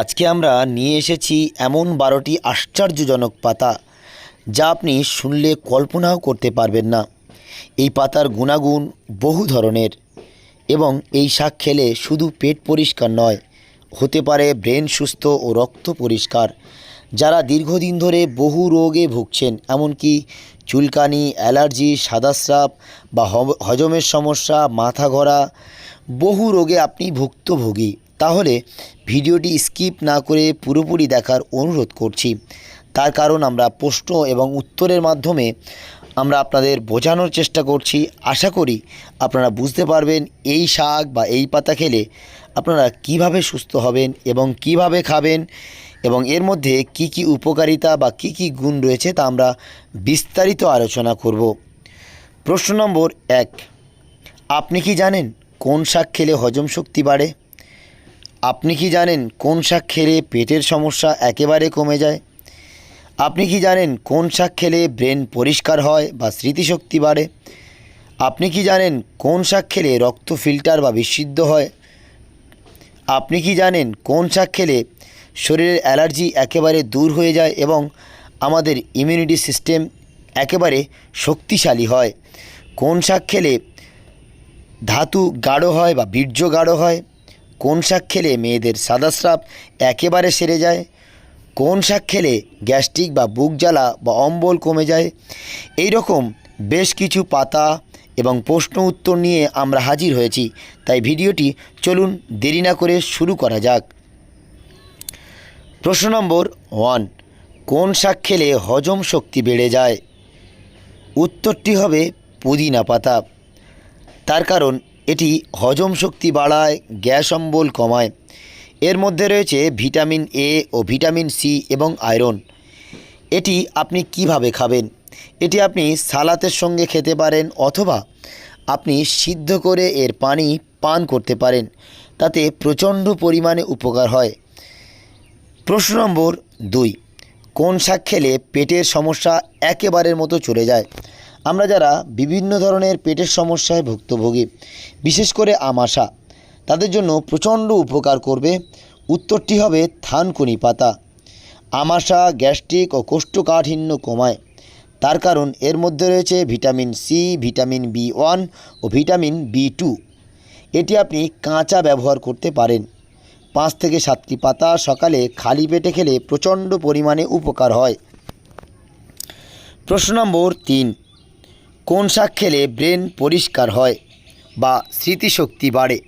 আজকে আমরা নিয়ে এসেছি এমন বারোটি আশ্চর্যজনক পাতা যা আপনি শুনলে কল্পনাও করতে পারবেন না। এই পাতার গুণাগুণ বহু ধরনের এবং এই শাক খেলে শুধু পেট পরিষ্কার নয়, হতে পারে ব্রেন সুস্থ ও রক্ত পরিষ্কার। যারা দীর্ঘদিন ধরে বহু রোগে ভুগছেন, এমনকি চুলকানি, অ্যালার্জি সাদাস্রাপ বা হজমের সমস্যা, মাথা ঘোরা, বহু রোগে আপনি ভুক্তভোগী। তাহলে ভিডিওটি স্কিপ না করে পুরোপুরি দেখার অনুরোধ করছি। তার কারণ আমরা প্রশ্ন এবং উত্তরের মাধ্যমে আমরা আপনাদের বোঝানোর চেষ্টা করছি। আশা করি আপনারা বুঝতে পারবেন এই শাক বা এই পাতা খেলে আপনারা কীভাবে সুস্থ হবেন এবং কীভাবে খাবেন এবং এর মধ্যে কি কি উপকারিতা বা কি কি গুণ রয়েছে তা আমরা বিস্তারিত আলোচনা করব। প্রশ্ন নম্বর এক, আপনি কি জানেন কোন শাক খেলে হজম শক্তি বাড়ে? আপনি কি জানেন কোন শাক খেলে পেটের সমস্যা একেবারে কমে যায়? আপনি কি জানেন কোন শাক খেলে ব্রেন পরিষ্কার হয় বা স্মৃতিশক্তি বাড়ে? আপনি কি জানেন কোন শাক খেলে রক্ত ফিল্টার বা বিশুদ্ধ হয়? আপনি কি জানেন কোন শাক খেলে শরীরের অ্যালার্জি একেবারে দূর হয়ে যায় এবং আমাদের ইমিউনিটি সিস্টেম একেবারে শক্তিশালী হয়? কোন শাক খেলে ধাতু গাঢ় হয় বা বীর্য গাঢ় হয়? কোন শাক খেলে মেয়েদের সাদাস্রাব একেবারে সেরে যায়? কোন শাক খেলে গ্যাস্ট্রিক বা বুক জ্বালা বা অম্বল কমে যায়? এই রকম বেশ কিছু পাতা এবং প্রশ্ন উত্তর নিয়ে আমরা হাজির হয়েছি, তাই ভিডিওটি চলুন দেরি না করে শুরু করা যাক। প্রশ্ন নম্বর ওয়ান, কোন শাক খেলে হজম শক্তি বেড়ে যায়? উত্তরটি হবে পুদিনা পাতা। তার কারণ এটি হজম শক্তি বাড়ায়, গ্যাস অম্বল কমায়। এর মধ্যে রয়েছে ভিটামিন এ ও ভিটামিন সি এবং আয়রন। এটি আপনি কীভাবে খাবেন? এটি আপনি সালাতের সঙ্গে খেতে পারেন অথবা আপনি সিদ্ধ করে এর পানি পান করতে পারেন, তাতে প্রচণ্ড পরিমাণে উপকার হয়। প্রশ্ন নম্বর দুই, কোন শাক খেলে পেটের সমস্যা একেবারের মতো চলে যায়? আমরা যারা বিভিন্ন ধরনের পেটের সমস্যায় ভুক্তভোগী, বিশেষ করে আমাশা তাদের জন্য প্রচণ্ড উপকার করবে। উত্তরটি হবে থানকুনি পাতা। আমাশা গ্যাস্ট্রিক ও কোষ্ঠকাঠিন্য কমায়। তার কারণ এর মধ্যে রয়েছে vitamin C vitamin B one ও ভিটামিন বি টু এটি আপনি কাঁচা ব্যবহার করতে পারেন। পাঁচ থেকে সাতটি পাতা সকালে খালি পেটে খেলে প্রচণ্ড পরিমাণে উপকার হয়। প্রশ্ন নম্বর তিন। কোন শাক খেলে ব্রেন পরিষ্কার হয় বা স্মৃতিশক্তি বাড়ে?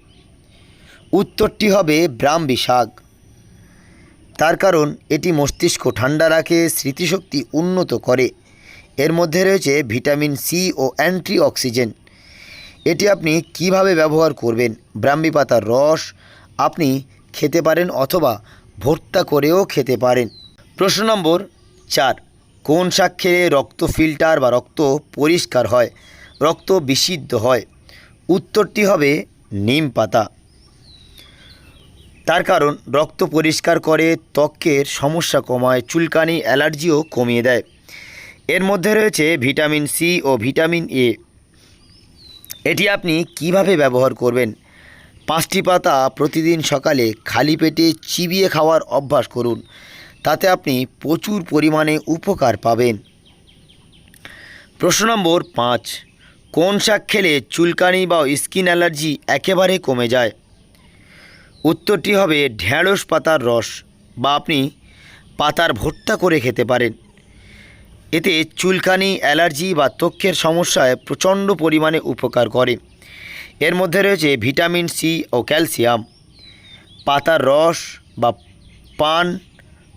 উত্তরটি হবে ব্রাহ্মী শাক। তার কারণ, এটি মস্তিষ্ক ঠান্ডা রাখে, স্মৃতিশক্তি উন্নত করে। এর মধ্যে রয়েছে ভিটামিন সি ও অ্যান্টি অক্সিজেন এটি আপনি কীভাবে ব্যবহার করবেন? ব্রাহ্মী পাতার রস আপনি খেতে পারেন অথবা ভর্তা করেও খেতে পারেন। প্রশ্ন নম্বর চার। কোন শাক রক্ত ফিল্টার বা রক্ত পরিষ্কার হয়? রক্ত বিশুদ্ধ হয়। উত্তরটি হবে নিম পাতা। তার কারণ, রক্ত পরিষ্কার করে ত্বকের সমস্যা কমায়, চুলকানি, অ্যালার্জিও কমিয়ে দেয়। এর মধ্যে রয়েছে ভিটামিন সি ও ভিটামিন এ এটি আপনি কীভাবে ব্যবহার করবেন? পাঁচটি পাতা প্রতিদিন সকালে খালি পেটে চিবিয়ে খাওয়ার অভ্যাস করুন। তাতে আপনি প্রচুর পরিমাণে উপকার পাবেন। প্রশ্ন নম্বর পাঁচ, কোন শাক খেলে চুলকানি বা স্কিন অ্যালার্জি একেবারে কমে যায়? উত্তরটি হবে ঢ্যাঁড়স পাতার রস বা আপনি পাতার ভর্তা করে খেতে পারেন। এতে চুলকানি, অ্যালার্জি বা ত্বকের সমস্যায় প্রচণ্ড পরিমাণে উপকার করে। এর মধ্যে রয়েছে ভিটামিন সি ও ক্যালসিয়াম। পাতার রস বা পান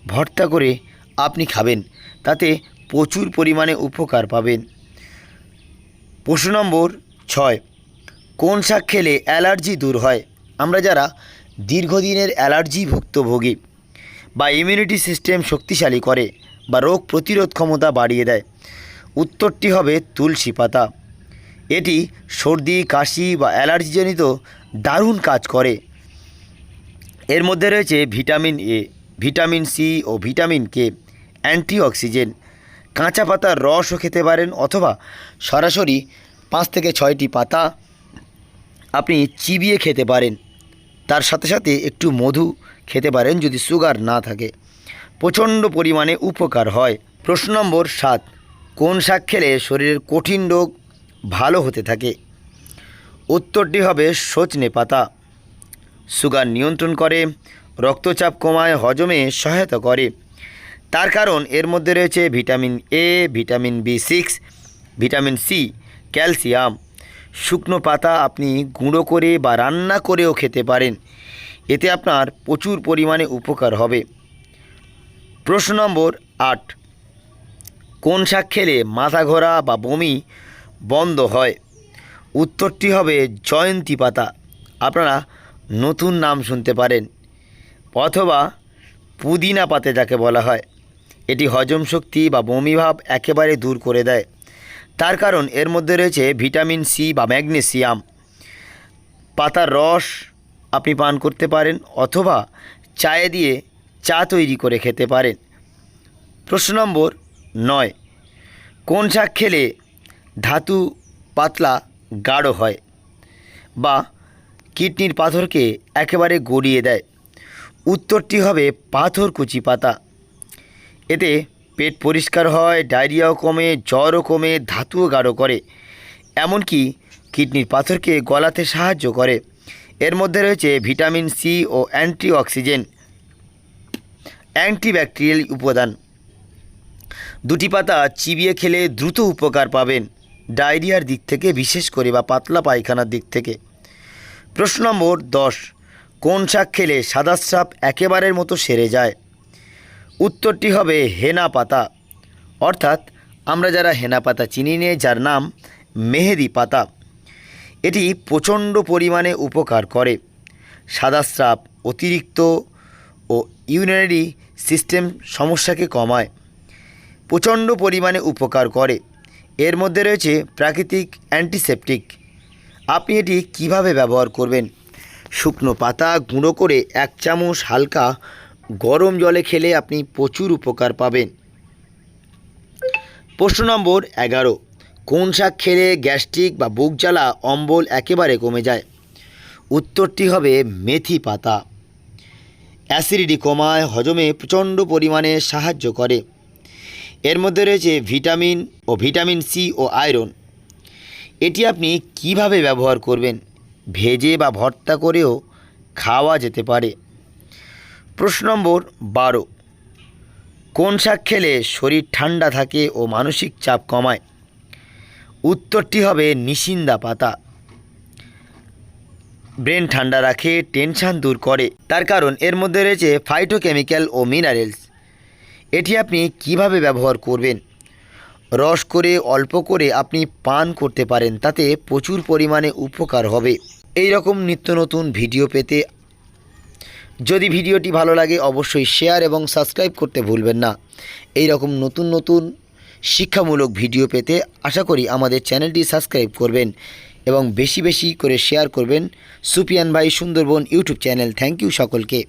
ভর্তা করে আপনি খাবেন। তাতে প্রচুর পরিমাণে উপকার পাবেন। প্রশ্ন নম্বর ছয়, কোন শাক খেলে অ্যালার্জি দূর হয়? আমরা যারা দীর্ঘদিনের অ্যালার্জি ভুক্তভোগী বা ইমিউনিটি সিস্টেম শক্তিশালী করে বা রোগ প্রতিরোধ ক্ষমতা বাড়িয়ে দেয়, উত্তরটি হবে তুলসী পাতা। এটি সর্দি, কাশি বা অ্যালার্জিজনিত দারুণ কাজ করে। এর মধ্যে রয়েছে ভিটামিন এ ভিটামিন সি ও ভিটামিন কে, অ্যান্টিঅক্সিজেন। কাঁচা পাতার রসও খেতে পারেন অথবা সরাসরি পাঁচ থেকে ছয়টি পাতা আপনি চিবিয়ে খেতে পারেন। তার সাথে সাথে একটু মধু খেতে পারেন যদি সুগার না থাকে। প্রচণ্ড পরিমাণে উপকার হয়। প্রশ্ন নম্বর সাত, কোন শাক খেলে শরীরের কঠিন রোগ ভালো হতে থাকে? উত্তরটি হবে সজনে পাতা। সুগার নিয়ন্ত্রণ করে রক্তচাপ কমায়, হজমে সহায়তা করে। তার কারণ এর মধ্যে রয়েছে vitamin A vitamin B six vitamin C calcium. শুকনো পাতা আপনি গুঁড়ো করে বা রান্না করেও খেতে পারেন। এতে আপনার প্রচুর পরিমাণে উপকার হবে। প্রশ্ন নম্বর আট, কোন শাক খেলে মাথা ঘোরা বা বমি বন্ধ হয়? উত্তরটি হবে জয়ন্তী পাতা। আপনারা নতুন নাম শুনতে পারেন। অথবা পুদিনা পাতে যাকে বলা হয়। এটি হজম শক্তি বা বমিভাব একেবারে দূর করে দেয়। তার কারণ এর মধ্যে রয়েছে ভিটামিন সি বা ম্যাগনেসিয়াম। পাতার রস আপনি পান করতে পারেন অথবা চায়ে দিয়ে চা তৈরি করে খেতে পারেন। প্রশ্ন নম্বর নয়, কোন শাক খেলে ধাতু পাতলা গাঢ় হয় বা কিডনির পাথরকে একেবারে গড়িয়ে দেয়? উত্তরটি হবে পাথরকুচি পাতা। এতে পেট পরিষ্কার হয়, ডায়রিয়াও কমে, জ্বরও কমে, ধাতুও গাঢ় করে। এমনকি কিডনির পাথরকে গলাতে সাহায্য করে। এর মধ্যে রয়েছে ভিটামিন সি ও অ্যান্টিঅক্সিজেন, অ্যান্টিব্যাকটেরিয়াল উপাদান। দুটি পাতা চিবিয়ে খেলে দ্রুত উপকার পাবেন ডায়রিয়ার দিক থেকে, বিশেষ করে বা পাতলা পায়খানার দিক থেকে। প্রশ্ন নম্বর দশ। কোন শাক খেলে সাদা সাপ একেবারের মতো সেরে যায়? উত্তরটি হবে হেনা পাতা। অর্থাৎ আমরা যারা হেনা পাতা চিনি নিয়ে যার নাম মেহেদি পাতা, এটি প্রচণ্ড পরিমাণে উপকার করে। সাদা স্রাব অতিরিক্ত ও ইউরিনারি সিস্টেম সমস্যাকে কমায়, প্রচণ্ড পরিমাণে উপকার করে। এর মধ্যে রয়েছে প্রাকৃতিক অ্যান্টিসেপটিক। আপনি এটি কীভাবে ব্যবহার করবেন? শুকনো পাতা গুঁড়ো করে এক চামচ হালকা গরম জলে খেলে আপনি প্রচুর উপকার পাবেন। প্রশ্ন নম্বর এগারো। কোন শাক খেলে গ্যাস্ট্রিক বা বুক জ্বালা অম্বল একেবারে কমে যায়? উত্তরটি হবে মেথি পাতা। অ্যাসিডিটি কমায় হজমে প্রচণ্ড পরিমাণে সাহায্য করে। এর মধ্যে রয়েছে ভিটামিন ও ভিটামিন সি ও আয়রন। এটি আপনি কীভাবে ব্যবহার করবেন? ভেজে বা ভর্তা করেও খাওয়া যেতে পারে। প্রশ্ন নম্বর বারো। কোন শাক খেলে শরীর ঠান্ডা থাকে ও মানসিক চাপ কমায়? উত্তরটি হবে নিশিন্দা পাতা। ব্রেন ঠান্ডা রাখে, টেনশান দূর করে। তার কারণ এর মধ্যে রয়েছে ফাইটোকেমিক্যাল ও মিনারেলস এটি আপনি কীভাবে ব্যবহার করবেন? রস করে, অল্প করে আপনি পান করতে পারেন, তাতে প্রচুর পরিমাণে উপকার হবে। এই রকম নিত্য নতুন ভিডিও পেতে যদি ভিডিওটি ভালো লাগে, অবশ্যই শেয়ার এবং সাবস্ক্রাইব করতে ভুলবেন না। এই রকম নতুন নতুন শিক্ষামূলক ভিডিও পেতে আশা করি আমাদের চ্যানেলটি সাবস্ক্রাইব করবেন এবং বেশি বেশি করে শেয়ার করবেন সুপিয়ান ভাই Sundarban YouTube channel. Thank you সকলকে।